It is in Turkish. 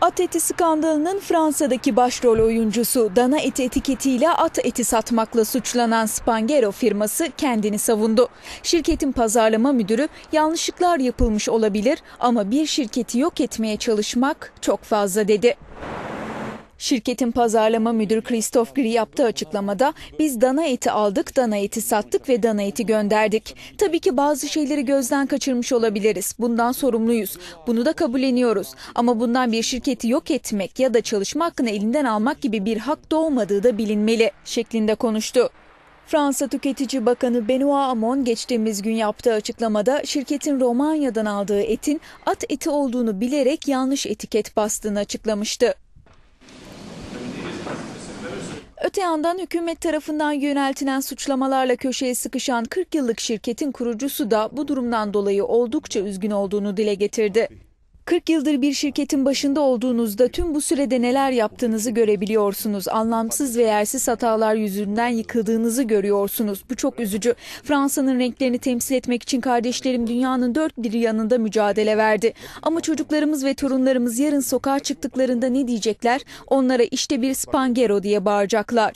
At eti skandalının Fransa'daki başrol oyuncusu dana eti etiketiyle at eti satmakla suçlanan Spangero firması kendini savundu. Şirketin pazarlama müdürü yanlışlıklar yapılmış olabilir ama bir şirketi yok etmeye çalışmak çok fazla dedi. Şirketin pazarlama müdürü Christophe Gris yaptığı açıklamada biz dana eti aldık, dana eti sattık ve dana eti gönderdik. Tabii ki bazı şeyleri gözden kaçırmış olabiliriz. Bundan sorumluyuz. Bunu da kabulleniyoruz. Ama bundan bir şirketi yok etmek ya da çalışma hakkını elinden almak gibi bir hak doğmadığı da bilinmeli şeklinde konuştu. Fransa Tüketici Bakanı Benoît Hamon geçtiğimiz gün yaptığı açıklamada şirketin Romanya'dan aldığı etin at eti olduğunu bilerek yanlış etiket bastığını açıklamıştı. Öte yandan hükümet tarafından yöneltilen suçlamalarla köşeye sıkışan 40 yıllık şirketin kurucusu da bu durumdan dolayı oldukça üzgün olduğunu dile getirdi. 40 yıldır bir şirketin başında olduğunuzda tüm bu sürede neler yaptığınızı görebiliyorsunuz. Anlamsız ve yersiz hatalar yüzünden yıkıldığınızı görüyorsunuz. Bu çok üzücü. Fransa'nın renklerini temsil etmek için kardeşlerim dünyanın dört bir yanında mücadele verdi. Ama çocuklarımız ve torunlarımız yarın sokağa çıktıklarında ne diyecekler? Onlara işte bir Spangero diye bağıracaklar.